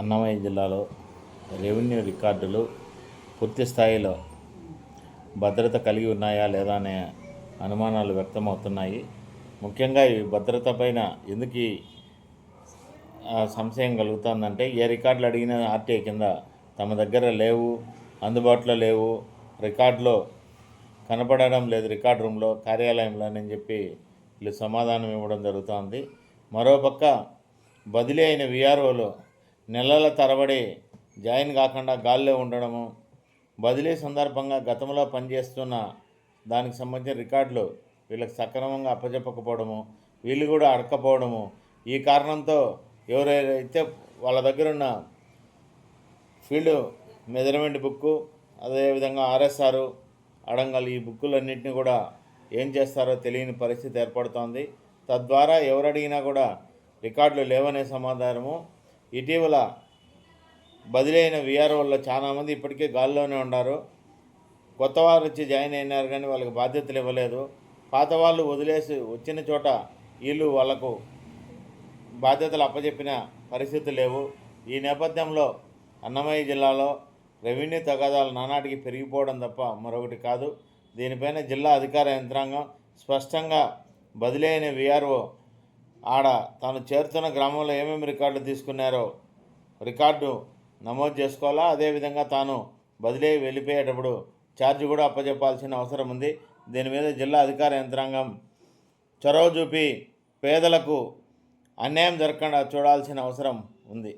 అన్నమయ్య జిల్లాలో రెవెన్యూ రికార్డులు పూర్తి స్థాయిలో భద్రత కలిగి ఉన్నాయా లేదా అనే అనుమానాలు వ్యక్తమవుతున్నాయి. ముఖ్యంగా ఈ భద్రత పైన ఎందుకు సంశయం కలుగుతుందంటే ఏ రికార్డులు అడిగిన ఆర్టీఐ కింద తమ దగ్గర లేవు అందుబాటులో లేవు రికార్డులో కనపడడం లేదు రికార్డ్ రూమ్లో కార్యాలయంలో అని చెప్పి వీళ్ళు సమాధానం ఇవ్వడం జరుగుతోంది. మరోపక్క బదిలీ అయిన విఆర్ఓలో నెలల తరబడి జాయిన్ కాకుండా గాల్లో ఉండడము బదిలీ సందర్భంగా గతంలో పనిచేస్తున్న దానికి సంబంధించిన రికార్డులు వీళ్ళకి సక్రమంగా అప్పచెప్పకపోవడము వీళ్ళు కూడా అడకపోవడము ఈ కారణంతో ఎవరైతే వాళ్ళ దగ్గర ఉన్న ఫీల్డ్ మెజర్మెంట్ బుక్కు అదేవిధంగా ఆర్ఎస్ఆర్ అడంగల్ ఈ బుక్కులన్నింటినీ కూడా ఏం చేస్తారో తెలియని పరిస్థితి ఏర్పడుతోంది. తద్వారా ఎవరు అడిగినా కూడా రికార్డులు లేవనే సమాధానము. ఇటీవల బదిలైన అయిన చాలామంది ఇప్పటికే గాల్లోనే ఉన్నారు. కొత్త వారు వచ్చి జాయిన్ అయినారు కానీ వాళ్ళకి బాధ్యతలు ఇవ్వలేదు. పాత వాళ్ళు వదిలేసి వచ్చిన చోట వీళ్ళు వాళ్ళకు బాధ్యతలు అప్పచెప్పిన పరిస్థితి లేవు. ఈ నేపథ్యంలో అన్నమయ్య జిల్లాలో రెవెన్యూ తగాదాలు నానాటికి పెరిగిపోవడం తప్ప మరొకటి కాదు. దీనిపైన జిల్లా అధికార యంత్రాంగం స్పష్టంగా బదిలీ అయిన విఆర్ఓ ఆడ తాను చేరుతున్న గ్రామంలో ఏమేమి రికార్డు తీసుకున్నారో రికార్డు నమోదు చేసుకోవాలా? అదేవిధంగా తాను బదిలీ వెళ్ళిపోయేటప్పుడు ఛార్జ్ కూడా అప్పచెప్పాల్సిన అవసరం ఉంది. దీని మీద జిల్లా అధికార యంత్రాంగం చొరవ చూపి పేదలకు అన్యాయం జరగకుండా చూడాల్సిన అవసరం ఉంది.